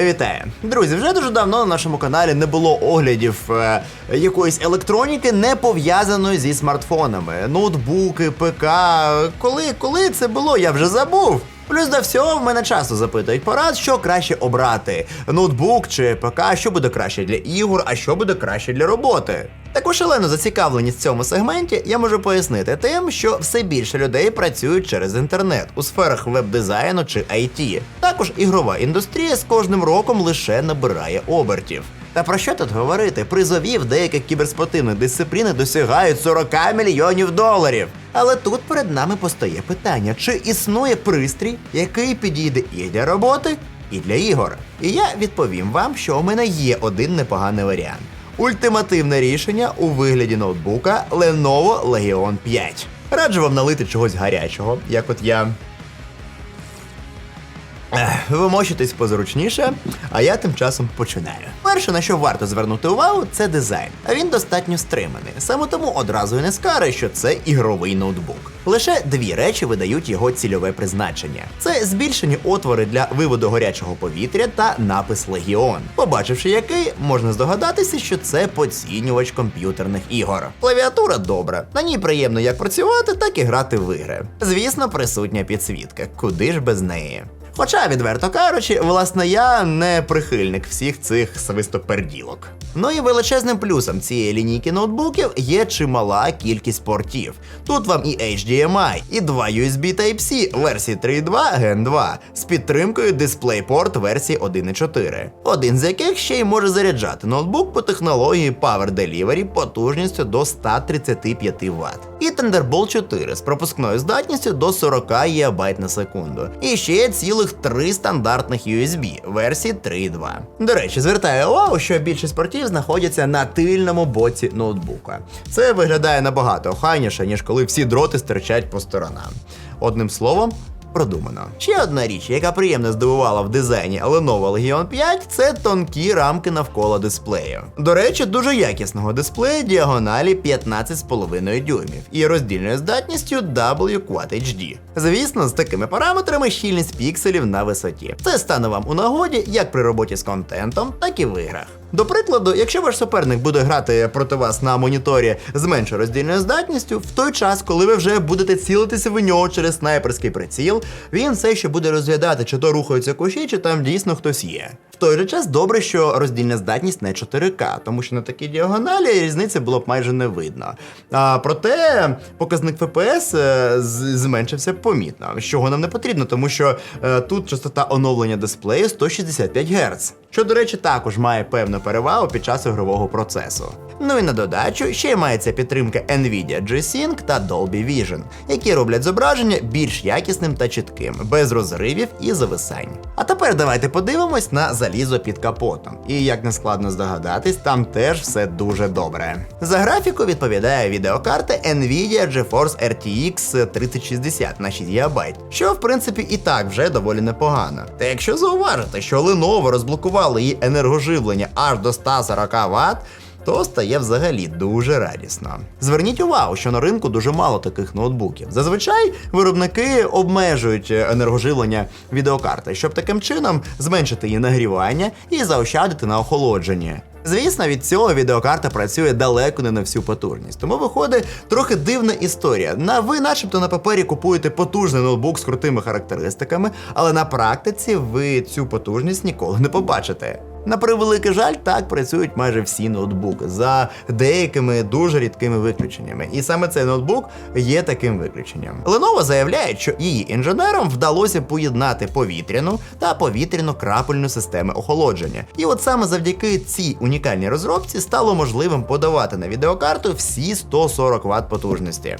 Вітаю, друзі! Вже дуже давно на нашому каналі не було оглядів е, якоїсь електроніки, не пов'язаної зі смартфонами. Ноутбуки, ПК. Коли, коли це було, я вже забув. Плюс до всього в мене часто запитують порад, що краще обрати: ноутбук чи ПК, що буде краще для ігор, а що буде краще для роботи. Таку шалену зацікавленість в цьому сегменті я можу пояснити тим, що все більше людей працюють через інтернет у сферах веб-дизайну чи IT. Також ігрова індустрія з кожним роком лише набирає обертів. Та про що тут говорити? Призові в деяких кіберспортивних дисципліни досягають 40 мільйонів доларів. Але тут перед нами постає питання: чи існує пристрій, який підійде і для роботи, і для ігор? І я відповім вам, що у мене є один непоганий варіант. Ультимативне рішення у вигляді ноутбука Lenovo Legion 5. Раджу вам налити чогось гарячого, як от я. Ви мочитесь позручніше, а я тим часом починаю. Перше, на що варто звернути увагу, це дизайн. А він достатньо стриманий. Саме тому одразу і не скари, що це ігровий ноутбук. Лише дві речі видають його цільове призначення: це збільшені отвори для виводу гарячого повітря та напис Легіон. Побачивши який, можна здогадатися, що це поцінювач комп'ютерних ігор. Клавіатура добра, на ній приємно як працювати, так і грати в ігри. Звісно, присутня підсвітка, куди ж без неї. Хоча, відверто кажучи, власне, я не прихильник всіх цих свистоперділок. Ну і величезним плюсом цієї лінійки ноутбуків є чимала кількість портів. Тут вам і HDMI, і два USB Type-C версії 3.2 Gen 2 з підтримкою DisplayPort версії 1.4, один з яких ще й може заряджати ноутбук по технології Power Delivery потужністю до 135 Вт. Thunderbolt 4 з пропускною здатністю до 40 ГБ на секунду. І ще цілих три стандартних USB версії 3.2. До речі, звертаю увагу, що більшість портів знаходяться на тильному боці ноутбука. Це виглядає набагато охайніше, ніж коли всі дроти стирчать по сторонам. Одним словом, продумано. Ще одна річ, яка приємно здивувала в дизайні Lenovo Legion 5, це тонкі рамки навколо дисплею. До речі, дуже якісного дисплею діагоналі 15,5 дюймів і роздільною здатністю W HD. Звісно, з такими параметрами щільність пікселів на висоті. Це стане вам у нагоді як при роботі з контентом, так і в іграх. До прикладу, якщо ваш суперник буде грати проти вас на моніторі з меншою роздільною здатністю, в той час, коли ви вже будете цілитися в нього через снайперський приціл, він все ще буде розглядати, чи то рухаються кущі, чи там дійсно хтось є. В той же час добре, що роздільна здатність не 4К, тому що на такій діагоналі різниці було б майже не видно. А, проте показник FPS е, зменшився помітно, чого нам не потрібно, тому що е, тут частота оновлення дисплею 165 Гц, що, до речі, також має певну перевагу під час ігрового процесу. Ну і на додачу ще й мається підтримка Nvidia G-Sync та Dolby Vision, які роблять зображення більш якісним та чітким, без розривів і зависань. А тепер давайте подивимось на залізо під капотом. І як не складно здогадатись, там теж все дуже добре. За графіку відповідає відеокарта Nvidia GeForce RTX 3060 на 6 ГБ, що в принципі і так вже доволі непогано. Та якщо зауважити, що Lenovo розблокували її енергоживлення аж до 140 Вт, то стає взагалі дуже радісно. Зверніть увагу, що на ринку дуже мало таких ноутбуків. Зазвичай виробники обмежують е, енергоживлення відеокарти, щоб таким чином зменшити її нагрівання і заощадити на охолодженні. Звісно, від цього відеокарта працює далеко не на всю потужність, тому виходить трохи дивна історія. На ви, начебто, на папері купуєте потужний ноутбук з крутими характеристиками, але на практиці ви цю потужність ніколи не побачите. На превеликий жаль, так працюють майже всі ноутбуки за деякими дуже рідкими виключеннями. І саме цей ноутбук є таким виключенням. Lenovo заявляє, що її інженерам вдалося поєднати повітряну та повітряно-крапельну системи охолодження. І от саме завдяки цій унікальній розробці стало можливим подавати на відеокарту всі 140 Вт потужності.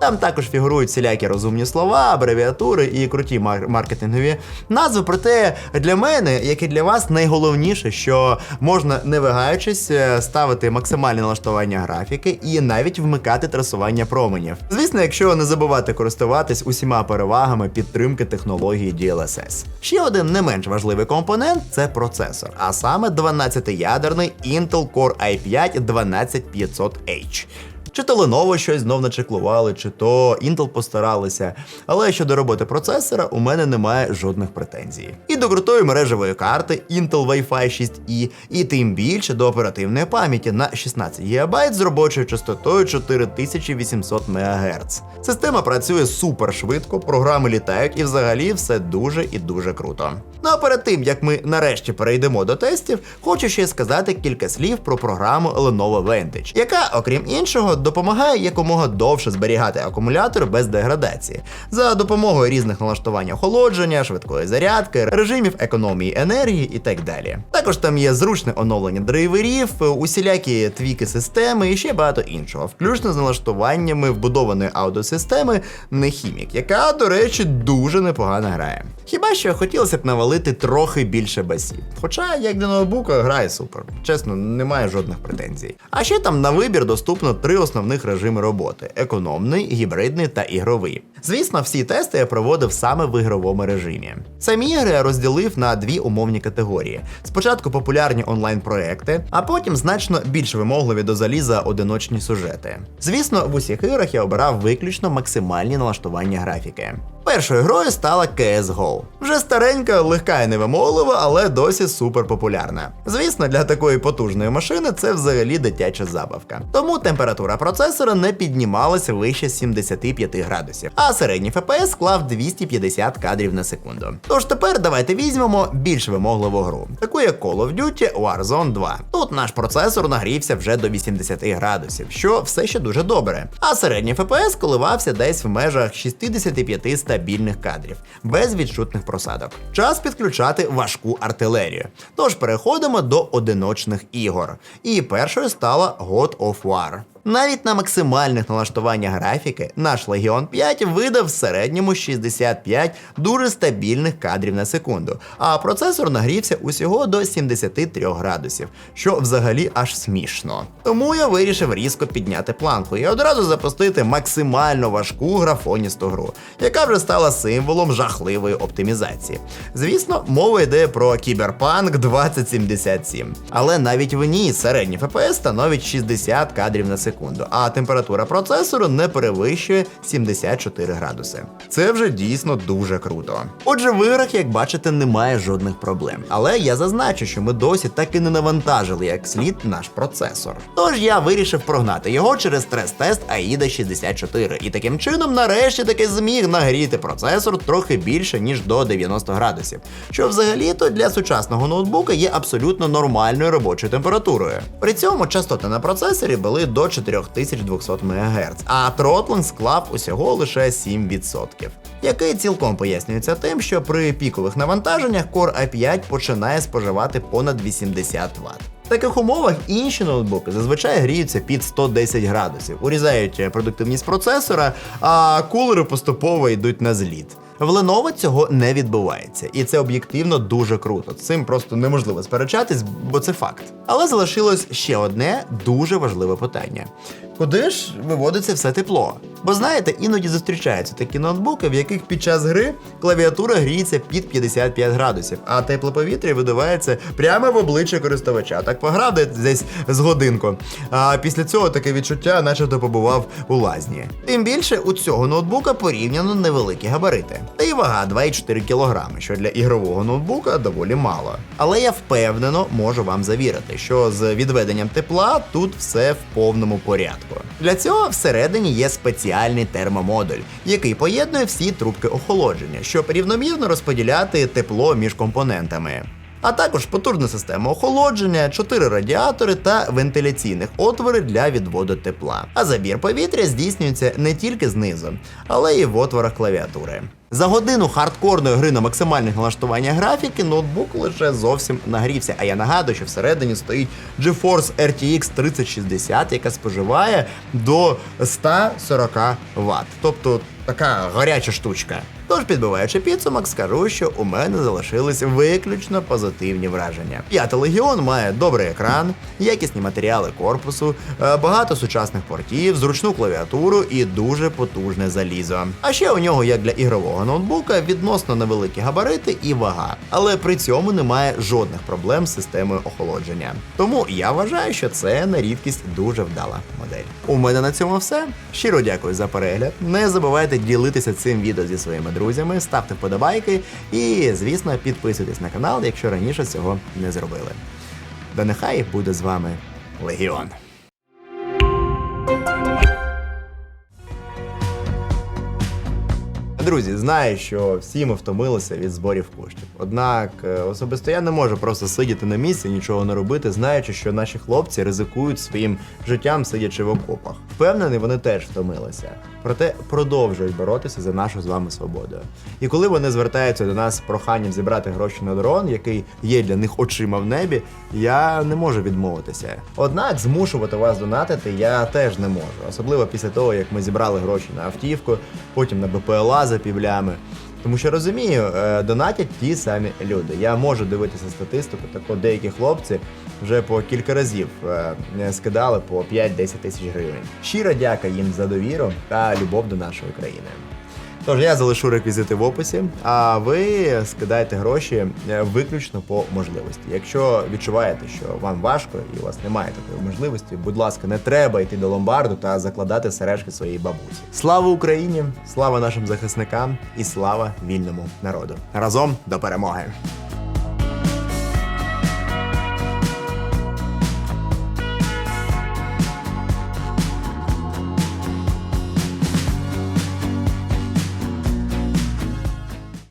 Там також фігурують всілякі розумні слова, абревіатури і круті мар- маркетингові назви. Проте для мене, як і для вас, найголовніше, що можна не вагаючись е, ставити максимальне налаштування графіки і навіть вмикати трасування променів. Звісно, якщо не забувати користуватись усіма перевагами підтримки технології DLSS. Ще один не менш важливий компонент це процесор, а саме 12-ядерний Intel Core i5 12500H. Чи то Lenovo щось знов начеклували, чи то Intel постаралися. Але щодо роботи процесора у мене немає жодних претензій. І до крутої мережевої карти Intel Wi-Fi 6E, і тим більше до оперативної пам'яті на 16 ГБ з робочою частотою 4800 МГц. Система працює супер швидко, програми літають і взагалі все дуже і дуже круто. Ну а перед тим як ми нарешті перейдемо до тестів, хочу ще сказати кілька слів про програму Lenovo Vantage, яка, окрім іншого, допомагає якомога довше зберігати акумулятор без деградації за допомогою різних налаштувань охолодження, швидкої зарядки, режимів економії енергії і так далі. Також там є зручне оновлення драйверів, усілякі твіки системи і ще багато іншого, включно з налаштуваннями вбудованої аудіосистеми Нехімік, яка, до речі, дуже непогано грає. Хіба що хотілося б навалити трохи більше басів. Хоча, як для ноутбука, грає супер. Чесно, немає жодних претензій. А ще там на вибір доступно три основних режими роботи: економний, гібридний та ігровий. Звісно, всі тести я проводив саме в ігровому режимі. Самі ігри я розділив на дві умовні категорії: спочатку популярні онлайн-проекти, а потім значно більш вимогливі до заліза одиночні сюжети. Звісно, в усіх іграх я обирав виключно максимальні налаштування графіки. Першою грою стала CSGO. Вже старенька, легка і невимоглива, але досі супер популярна. Звісно, для такої потужної машини це взагалі дитяча забавка. Тому температура процесора не піднімалася вище 75 градусів, а середній FPS склав 250 кадрів на секунду. Тож тепер давайте візьмемо більш вимогливу гру, таку як Call of Duty Warzone 2. Тут наш процесор нагрівся вже до 80 градусів, що все ще дуже добре. А середній FPS коливався десь в межах 65 стабільних кадрів, без відчутних просадок. Час підключати важку артилерію. Тож переходимо до одиночних ігор. І першою стала God of War. Навіть на максимальних налаштуваннях графіки наш Legion 5 видав в середньому 65 дуже стабільних кадрів на секунду, а процесор нагрівся усього до 73 градусів, що взагалі аж смішно. Тому я вирішив різко підняти планку і одразу запустити максимально важку графоністу гру, яка вже стала символом жахливої оптимізації. Звісно, мова йде про Cyberpunk 2077, але навіть в ній середній FPS становить 60 кадрів на секунду, а температура процесору не перевищує 74 градуси. Це вже дійсно дуже круто. Отже, в іграх, як бачите, немає жодних проблем. Але я зазначу, що ми досі так і не навантажили як слід наш процесор. Тож я вирішив прогнати його через стрес-тест AIDA 64, і таким чином, нарешті таки зміг нагріти процесор трохи більше ніж до 90 градусів, що взагалі-то для сучасного ноутбука є абсолютно нормальною робочою температурою. При цьому частоти на процесорі були до 4200 МГц, а тротлинг склав усього лише 7%, який цілком пояснюється тим, що при пікових навантаженнях Core i5 починає споживати понад 80 Вт. В таких умовах інші ноутбуки зазвичай гріються під 110 градусів, урізають продуктивність процесора, а кулери поступово йдуть на зліт. В Lenovo цього не відбувається, і це об'єктивно дуже круто. Цим просто неможливо сперечатись, бо це факт. Але залишилось ще одне дуже важливе питання: куди ж виводиться все тепло? Бо знаєте, іноді зустрічаються такі ноутбуки, в яких під час гри клавіатура гріється під 55 градусів, а тепле повітря видувається прямо в обличчя користувача. Так пограв десь з годинку. А після цього таке відчуття, начебто побував у лазні. Тим більше у цього ноутбука порівняно невеликі габарити. Та й вага 2,4 кг, що для ігрового ноутбука доволі мало. Але я впевнено можу вам завірити, що з відведенням тепла тут все в повному порядку. Для цього всередині є спеціальний термомодуль, який поєднує всі трубки охолодження, щоб рівномірно розподіляти тепло між компонентами. А також потужна система охолодження, 4 радіатори та вентиляційних отвори для відводу тепла. А забір повітря здійснюється не тільки знизу, але й в отворах клавіатури. За годину хардкорної гри на максимальних налаштуваннях графіки ноутбук лише зовсім нагрівся. А я нагадую, що всередині стоїть GeForce RTX 3060, яка споживає до 140 Вт. Тобто така гаряча штучка. Тож, підбиваючи підсумок, скажу, що у мене залишились виключно позитивні враження. П'ятий легіон має добрий екран, якісні матеріали корпусу, е, багато сучасних портів, зручну клавіатуру і дуже потужне залізо. А ще у нього, як для ігрового ноутбука, відносно невеликі габарити і вага, але при цьому немає жодних проблем з системою охолодження. Тому я вважаю, що це на рідкість дуже вдала модель. У мене на цьому все. Щиро дякую за перегляд. Не забувайте ділитися цим відео зі своїми друзями, ставте вподобайки і, звісно, підписуйтесь на канал, якщо раніше цього не зробили. Да нехай буде з вами Легіон. Друзі, знаю, що всі ми втомилися від зборів коштів. Однак е, особисто я не можу просто сидіти на місці, нічого не робити, знаючи, що наші хлопці ризикують своїм життям, сидячи в окопах. Впевнений, вони теж втомилися. Проте продовжують боротися за нашу з вами свободу. І коли вони звертаються до нас з проханням зібрати гроші на дрон, який є для них очима в небі, я не можу відмовитися. Однак змушувати вас донатити я теж не можу, особливо після того, як ми зібрали гроші на автівку, потім на БПЛА за півлями. Тому що розумію, е, донатять ті самі люди. Я можу дивитися статистику, так от деякі хлопці вже по кілька разів е, скидали по 5-10 тисяч гривень. Щиро дяка їм за довіру та любов до нашої країни. Тож я залишу реквізити в описі, а ви скидайте гроші е, виключно по можливості. Якщо відчуваєте, що вам важко і у вас немає такої можливості, будь ласка, не треба йти до ломбарду та закладати сережки своїй бабусі. Слава Україні! Слава нашим захисникам і слава вільному народу! Разом до перемоги!